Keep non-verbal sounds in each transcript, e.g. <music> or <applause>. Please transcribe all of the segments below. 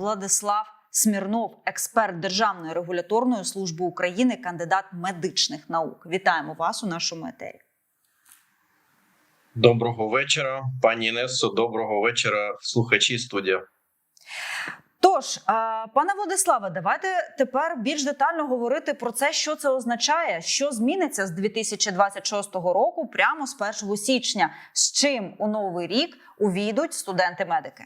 Владислав Смірнов, експерт Державної регуляторної служби України, кандидат медичних наук. Вітаємо вас у нашому етері. Доброго вечора, пані Інесо. Доброго вечора, слухачі студія. Тож, пане Владиславе, давайте тепер більш детально говорити про це, що це означає, що зміниться з 2026 року, прямо з 1 січня, з чим у новий рік увійдуть студенти-медики.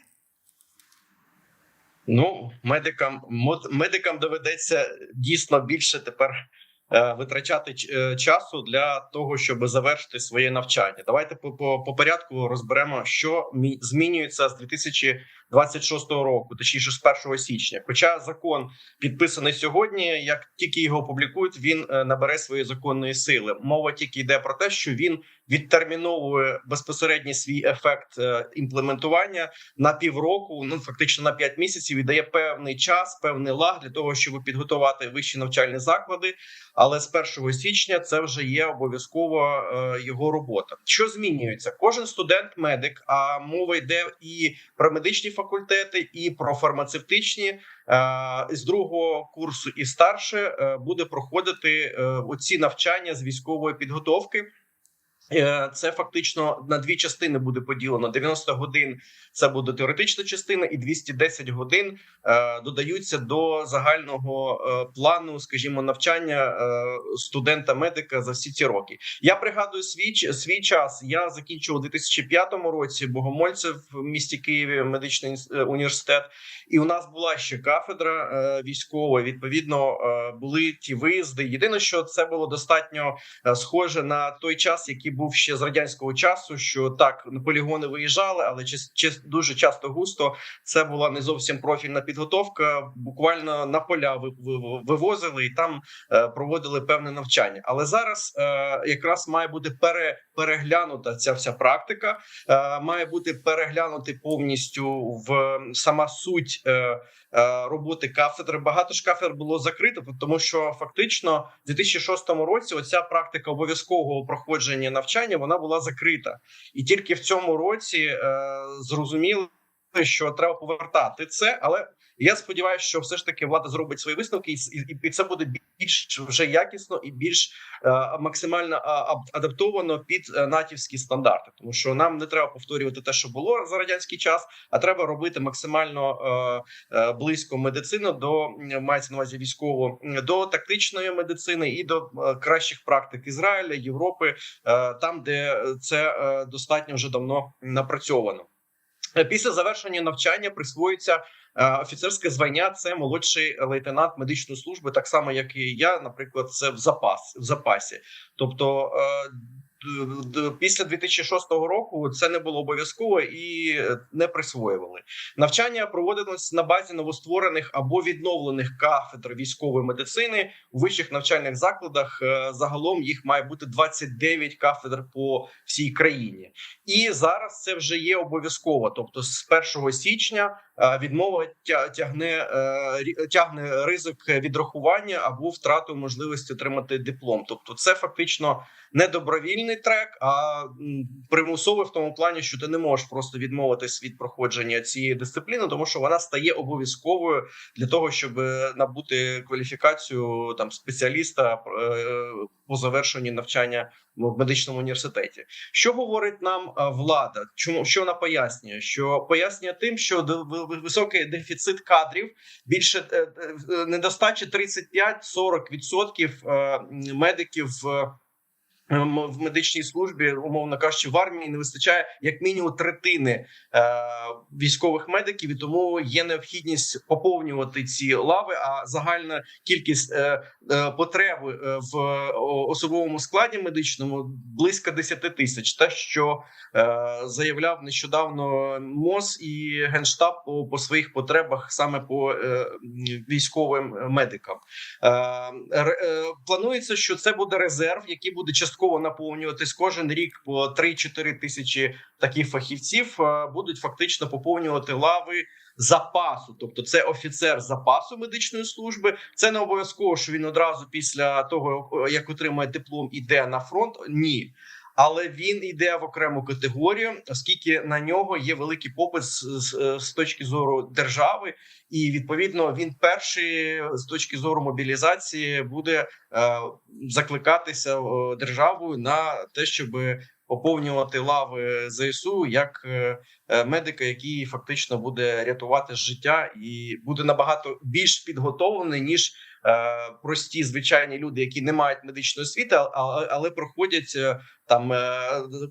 Ну, медикам медикам доведеться дійсно більше тепер е, витрачати е, часу для того, щоб завершити своє навчання. Давайте по, по, по порядку розберемо, що мі- змінюється з 2026 року, точніше з 1 січня. Хоча закон підписаний сьогодні, як тільки його опублікують, він е, набере своєї законної сили. Мова тільки йде про те, що він відтерміновує безпосередньо свій ефект е, імплементування на півроку, ну фактично на 5 місяців, і дає певний час, певний лаг для того, щоб підготувати вищі навчальні заклади. Але з 1 січня це вже є обов'язково е, його робота. Що змінюється? Кожен студент-медик, а мова йде і про медичні факультети, і про фармацевтичні. е, З другого курсу і старше е, буде проходити е, оці навчання з військової підготовки. Е, Це фактично на дві частини буде поділено. 90 годин це буде теоретична частина, і 210 годин е, додаються до загального е, плану, скажімо, навчання студента-медика за всі ці роки. Я пригадую свій свій час. Я закінчив у 2005 році Богомольцев в місті Києві медичний університет, і у нас була ще кафедра військова. Відповідно, були ті виїзди. Єдине, що це було достатньо схоже на той час, який був ще з радянського часу. Що так на полігони виїжджали, але дуже часто густо це була не зовсім профільна підготовка. Буквально на поля ви- ви- вивозили і там е, проводили певне навчання. Але зараз е, якраз має бути пере, переглянута ця вся практика, е, має бути переглянути повністю в сама суть. Роботи кафедри багато ж кафедр було закрито, тому що фактично в 2006 році оця практика обов'язкового проходження навчання вона була закрита, і тільки в цьому році е, зрозуміли, що треба повертати це. Але я сподіваюся, що все ж таки влада зробить свої висновки, і, і, і це буде більш вже якісно і більш е, максимально адаптовано під е, натівські стандарти, тому що нам не треба повторювати те, що було за радянський час, а треба робити максимально е, е, близько медицину до мається на увазі військово до тактичної медицини і до е, кращих практик Ізраїля, Європи, е, там, де це е, достатньо вже давно напрацьовано. <laughs> Після завершення навчання присвоюється е, офіцерське звання. Це молодший лейтенант медичної служби, так само як і я, наприклад, це в запас в запасі. Тобто е, після 2006 року це не було обов'язково і е, не присвоювали. Навчання проводилось на базі новостворених або відновлених кафедр військової медицини у вищих навчальних закладах. Е, Загалом їх має бути 29 кафедр по всій країні. І зараз це вже є обов'язково. Тобто, з 1 січня відмова тя- тягне е, тягне ризик відрахування або втрату можливості отримати диплом. Тобто, це фактично не добровільний трек, а примусовий в тому плані, що ти не можеш просто відмовитись від проходження цієї дисципліни, тому що вона стає обов'язковою для того, щоб е, набути кваліфікацію там спеціаліста е, по завершенні навчання в медичному університеті. Що говорить нам влада? Чому що вона пояснює? Що пояснює тим, що високий дефіцит кадрів, більше е, е, недостачі 35-40% е, медиків. Е, В медичній службі, умовно кажучи, в армії не вистачає як мінімум третини е, військових медиків, і тому є необхідність поповнювати ці лави. А загальна кількість е, е, потреби е, в особовому складі медичному близько 10 тисяч. Те, що е, заявляв нещодавно МОЗ і генштаб по, по своїх потребах саме по е, військовим медикам. Е, е, Планується, що це буде резерв, який буде частково наповнюватись кожен рік по 3-4 тисячі таких фахівців. е, Будуть фактично поповнювати лави запасу, тобто це офіцер запасу медичної служби. Це не обов'язково, що він одразу після того, як отримає диплом, іде на фронт. Ні. Але він йде в окрему категорію, оскільки на нього є великий попит з, з, з точки зору держави, і відповідно він перший з точки зору мобілізації буде е, закликатися е, державою на те, щоб поповнювати лави ЗСУ як е, е, медика, який фактично буде рятувати життя, і буде набагато більш підготовлений ніж е, прості звичайні люди, які не мають медичної освіти, але проходять е, там е,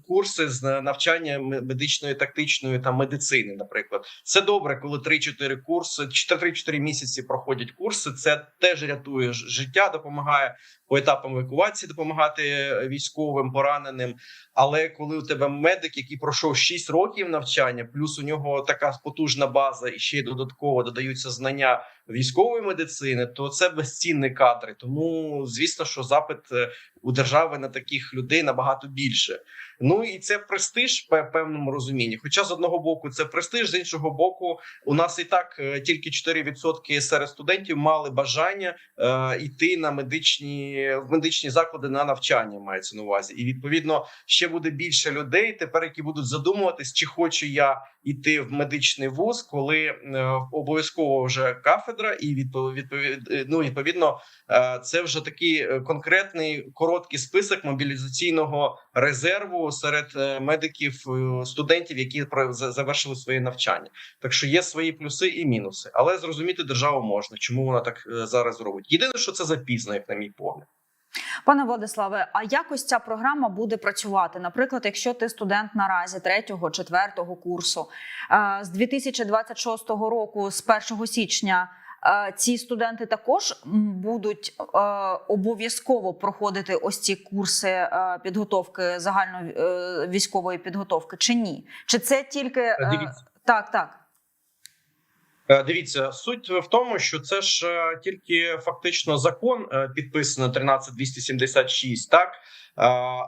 курси з навчання медичної тактичної там медицини. Наприклад, це добре, коли 3-4 курси, 3-4 місяці проходять курси. Це теж рятує життя, допомагає по етапам евакуації, допомагати е, військовим пораненим. Але коли у тебе медик, який пройшов 6 років навчання, плюс у нього така потужна база, і ще й додатково додаються знання військової медицини, то це безцінні кадри. Тому звісно, що запит е, у держави на таких людей набагато більше. Ну і це престиж в певному розумінні. Хоча з одного боку це престиж, з іншого боку, у нас і так е, тільки 4% серед студентів мали бажання е, йти на медичні в медичні заклади на навчання. Мається на увазі, і відповідно ще буде більше людей тепер, які будуть задумуватись, чи хочу я йти в медичний вуз, коли е, обов'язково вже кафедра, і відповідь, ну, відповідно, е, це вже такий е, конкретний короткий список мобілізаційного резерву серед е, медиків е, студентів, які завершили своє навчання. Так що є свої плюси і мінуси, але зрозуміти державу можна, чому вона так е, зараз робить. Єдине, що це запізно, як на мій погляд. Пане Владиславе, а як ось ця програма буде працювати? Наприклад, якщо ти студент наразі третього, четвертого курсу з 2026 року, з 1 січня. Ці студенти також будуть е, обов'язково проходити ось ці курси е, підготовки загальної е, військової підготовки, чи ні? Чи це тільки Дивіться. так, так. Дивіться, суть в тому, що це ж тільки фактично закон підписано 13276, так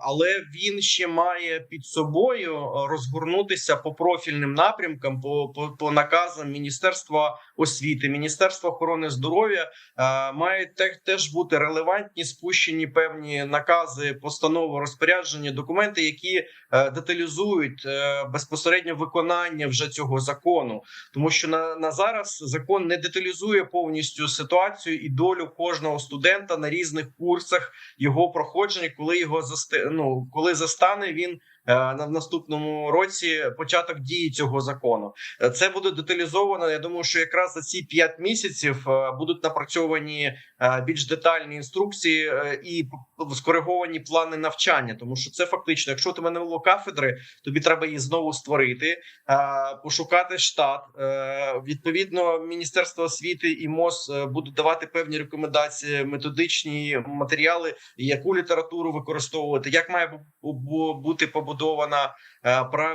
але він ще має під собою розгорнутися по профільним напрямкам, по, по, по наказам Міністерства освіти, Міністерства охорони здоров'я е, мають те- теж бути релевантні, спущені певні накази, постанови, розпорядження, документи, які е, деталізують е, безпосередньо виконання вже цього закону. Тому що на, на зараз закон не деталізує повністю ситуацію і долю кожного студента на різних курсах його проходження, коли його засте, ну, коли застане він на в наступному році початок дії цього закону. Е, Це буде деталізовано. Я думаю, що якраз за ці 5 місяців е, будуть напрацьовані е, більш детальні інструкції е, і скориговані плани навчання, тому що це фактично, якщо тебе не було кафедри, тобі треба її знову створити е, пошукати штат. Е, Відповідно, Міністерство освіти і МОЗ е, будуть давати певні рекомендації, методичні матеріали, яку літературу використовувати, як має бу- бу- бути побудована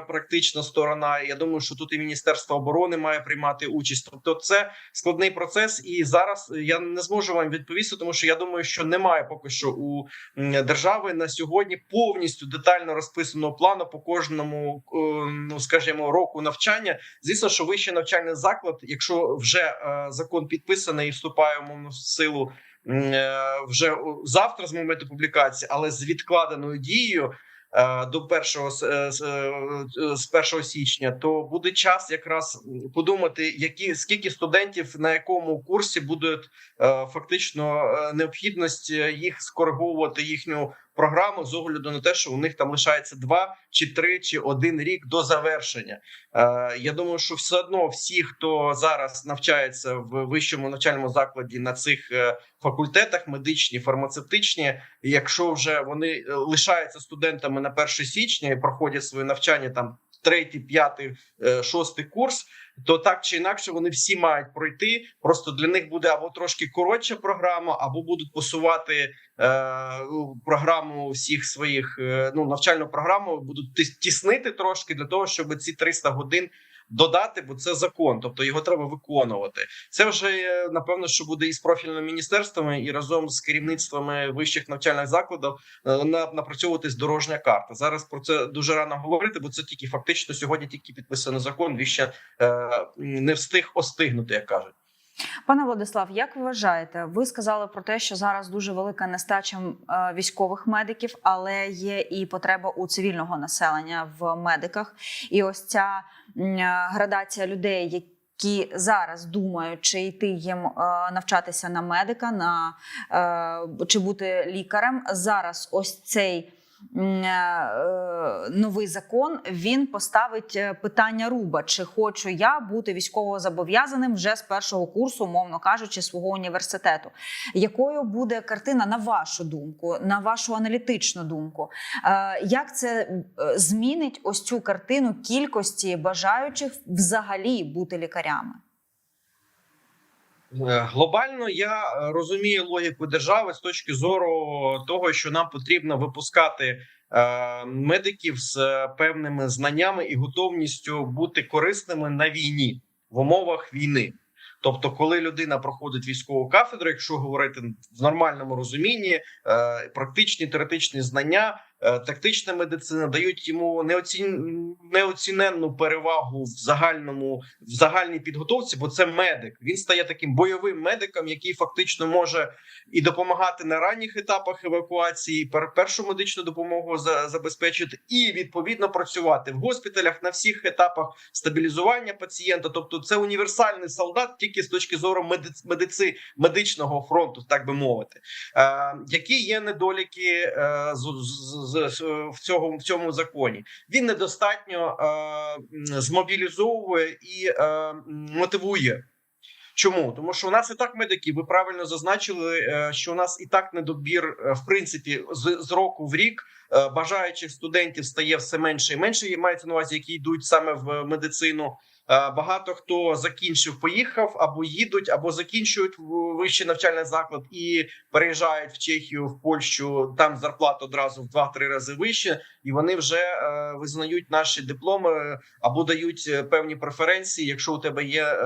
практична сторона. Я думаю, що тут і Міністерство оборони має приймати участь. Тобто, це складний процес, і зараз я не зможу вам відповісти, тому що я думаю, що немає поки що у держави на сьогодні повністю детально розписаного плану по кожному, е, ну скажімо, року навчання. Звісно, що вищий навчальний заклад, якщо вже е, закон підписаний і вступає умовно в силу е, вже завтра з моменту публікації, але з відкладеною дією. Е, До першого с- е, с- е, з 1 січня, то буде час якраз подумати, які скільки студентів на якому курсі будуть фактично необхідність їх скориговувати їхню програму з огляду на те, що у них там лишається два чи три чи один рік до завершення. Е, я думаю, що все одно всі, хто зараз навчається в вищому навчальному закладі на цих е, факультетах, медичні, фармацевтичні, якщо вже вони е, лишаються студентами на 1 січня і проходять своє навчання там. Третій, п'ятий, е, шостий курс, то так чи інакше вони всі мають пройти. Просто для них буде або трошки коротша програма, або будуть посувати е, програму всіх своїх е, ну навчальну програму, будуть тіснити трошки для того, щоб ці 300 годин додати, бо це закон, тобто його треба виконувати. Це вже напевно, що буде і з профільними міністерствами, і разом з керівництвами вищих навчальних закладів е, на- напрацьовуватись дорожня карта. Зараз про це дуже рано говорити, бо це тільки фактично сьогодні тільки підписаний закон. Він ще е, не встиг остигнути, як кажуть. Пане Владислав, як ви вважаєте, ви сказали про те, що зараз дуже велика нестача е, військових медиків, але є і потреба у цивільного населення в медиках. І ось ця градація людей, які зараз думають, чи йти їм е, навчатися на медика, на е, чи бути лікарем. Зараз ось цей. Е, Новий закон він поставить е, питання руба: чи хочу я бути військово зобов'язаним вже з першого курсу, умовно кажучи, свого університету. Якою буде картина на вашу думку, на вашу аналітичну думку? Е, Як це змінить ось цю картину кількості бажаючих взагалі бути лікарями? Е, Глобально я е, розумію логіку держави з точки зору того, що нам потрібно випускати е, медиків з певними знаннями і готовністю бути корисними на війні в умовах війни. Тобто, коли людина проходить військову кафедру, якщо говорити в нормальному розумінні, практичні теоретичні знання, тактична медицина дають йому неоцін... неоціненну перевагу в загальному в загальній підготовці, бо це медик. Він стає таким бойовим медиком, який фактично може і допомагати на ранніх етапах евакуації, пер- першу медичну допомогу за- забезпечити, і відповідно працювати в госпіталях на всіх етапах стабілізування пацієнта. Тобто, це універсальний солдат тільки з точки зору медиц... медици... медичного фронту, так би мовити. Е, які є недоліки е, з, з, з, в, цього, в цьому законі? Він недостатньо е, змобілізовує і е, мотивує. Чому? Тому що у нас і так медики, ви правильно зазначили, е, що у нас і так недобір, е, в принципі, з, з року в рік е, бажаючих студентів стає все менше і менше. І мається на увазі, які йдуть саме в медицину. Е, Багато хто закінчив, поїхав або їдуть, або закінчують вищий навчальний заклад і переїжджають в Чехію, в Польщу. Там зарплата одразу в 2-3 рази вище, і вони вже е, визнають наші дипломи або дають е, певні преференції, якщо у тебе є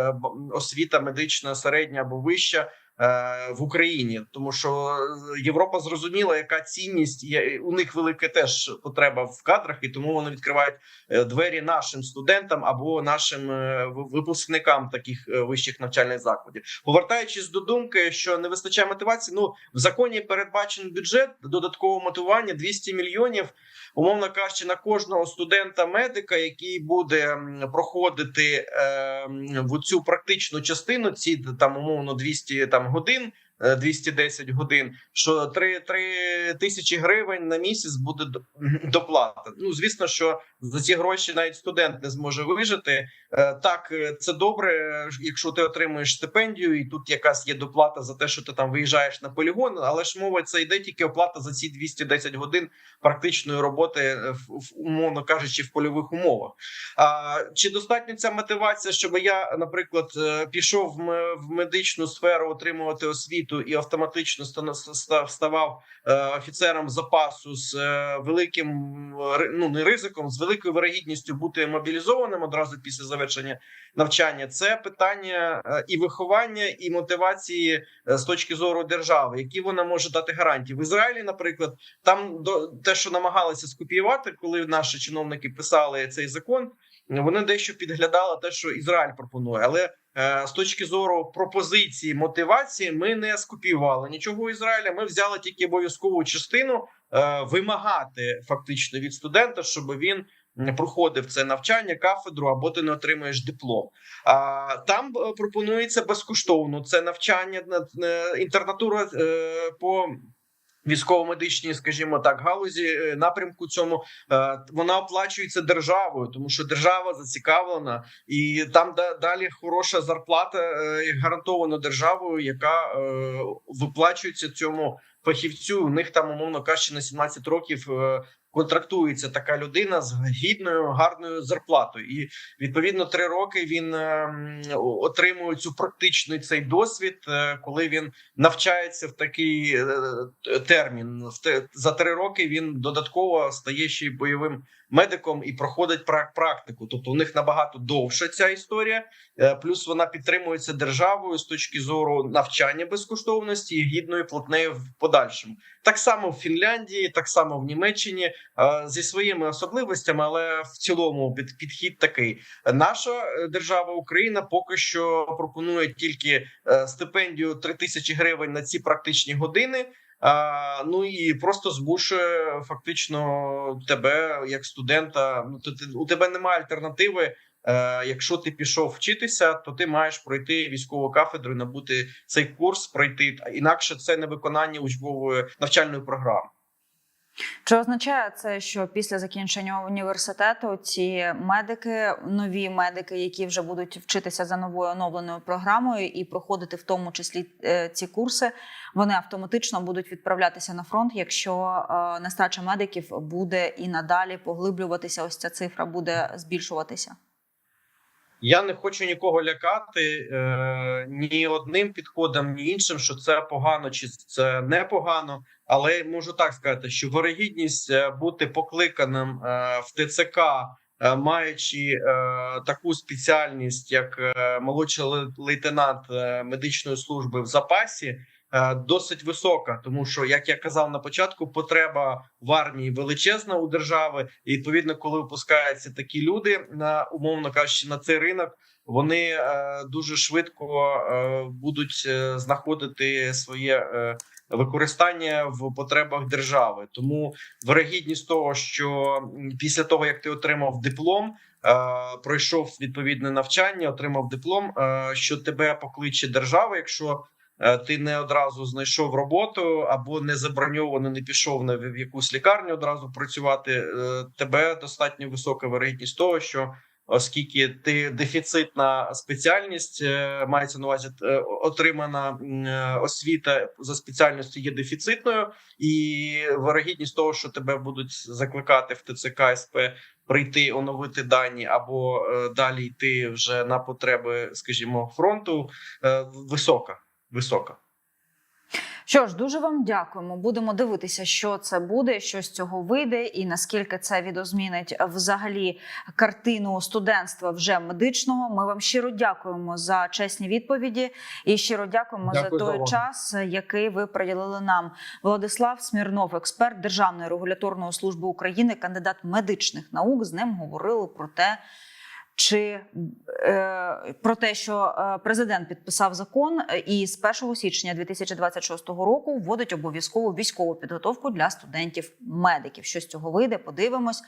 освіта медична середня або вища. Е, В Україні, тому що е, Європа зрозуміла, яка цінність є. У них велика теж потреба в кадрах, і тому вони відкривають е, двері нашим студентам або нашим випускникам таких вищих навчальних закладів. Повертаючись до думки, що не вистачає мотивації. Ну в законі передбачений бюджет додаткового мотивування 200 мільйонів. Умовно кажучи, на кожного студента медика, який буде проходити е, в цю практичну частину, ці там умовно 200 там годин. Е, 210 годин, що 3, 3 тисячі гривень на місяць буде доплата. Ну звісно, що за ці гроші навіть студент не зможе вижити. Е, Так, е, це добре, е, якщо ти отримуєш стипендію, і тут якась є доплата за те, що ти там виїжджаєш на полігон. Але ж мова це йде тільки оплата за ці 210 годин практичної роботи, е, в, умовно кажучи, в польових умовах. А чи достатньо ця мотивація, щоб я, наприклад, е, пішов в медичну сферу отримувати освіту і автоматично ставав е, офіцером запасу з е, великим ну не ризиком, з великою вирогідністю бути мобілізованим одразу після завершення навчання? Це питання е, і виховання, і мотивації з точки зору держави, які вона може дати гарантії в Ізраїлі, наприклад. Там до те, що намагалися скопіювати, коли наші чиновники писали цей закон, вони дещо підглядали те, що Ізраїль пропонує, але з точки зору пропозиції мотивації, ми не скопіювали нічого Ізраїля. Ми взяли тільки обов'язкову частину е, вимагати фактично від студента, щоб він. Проходив це навчання, кафедру, або ти не отримуєш диплом. Там е, пропонується безкоштовно це навчання на е, інтернатура е, по військово-медичній, скажімо так, галузі е, напрямку цьому е, вона оплачується державою, тому що держава зацікавлена, і там да- далі хороша зарплата е, гарантована державою, яка виплачується цьому фахівцю. У них там, умовно кажучи, на 17 років. е, Контрактується така людина з гідною гарною зарплатою, і відповідно три роки він е, отримує цю практичний цей досвід, е, коли він навчається в такий термін. За три роки він додатково стає ще й бойовим медиком і проходить прак- практику. Тобто у них набагато довша ця історія. Е, Плюс вона підтримується державою з точки зору навчання безкоштовності і гідної платнею в подальшому. Так само в Фінляндії, так само в Німеччині е, зі своїми особливостями, але в цілому під, підхід такий. Наша е, держава Україна поки що пропонує тільки стипендію 3 тисячі гривень на ці практичні години. А, ну і просто змушує фактично тебе як студента. Ну ти у тебе немає альтернативи. Е, якщо ти пішов вчитися, то ти маєш пройти військову кафедру, і набути цей курс, пройти інакше це не виконання учбової навчальної програми. Чи означає це, що після закінчення університету ці медики, нові медики, які вже будуть вчитися за новою оновленою програмою і проходити в тому числі е, ці курси, вони автоматично будуть відправлятися на фронт, якщо е, нестача медиків буде і надалі поглиблюватися, ось ця цифра буде збільшуватися? Я не хочу нікого лякати е, ні одним підходом, ні іншим, що це погано чи це непогано. Але можу так сказати, що вирогідність е, бути покликаним е, в ТЦК, е, маючи таку спеціальність, як молодший лейтенант медичної служби в запасі. Е, Досить висока, тому що, як я казав на початку, потреба в армії величезна у держави. І відповідно, коли випускаються такі люди на умовно кажучи, на цей ринок, вони е, дуже швидко е, будуть знаходити своє використання в потребах держави. Тому вирогідність того, що після того як ти отримав диплом, пройшов відповідне навчання, отримав диплом, що тебе покличе держава, якщо ти не одразу знайшов роботу або не заброньовано, не пішов на в якусь лікарню одразу працювати. е, Тебе достатньо висока вирогідність того, що оскільки ти дефіцитна спеціальність, е, мається на увазі е, отримана е, освіта за спеціальністю є дефіцитною, і вирогідність того, що тебе будуть закликати в ТЦК СП прийти оновити дані або е, далі йти вже на потреби, скажімо, фронту, е, висока. Висока. Що ж, дуже вам дякуємо. Будемо дивитися, що це буде, що з цього вийде, і наскільки це відозмінить взагалі картину студентства вже медичного. Ми вам щиро дякуємо за чесні відповіді і щиро дякуємо Дякую за за той увагу. час, який ви приділили нам. Владислав Смірнов, експерт Державної регуляторної служби України, кандидат медичних наук. З ним говорили про те. Чи е, про те, що е, президент підписав закон е, і з 1 січня 2026 року вводить обов'язкову військову підготовку для студентів медиків? Що з цього вийде? Подивимось.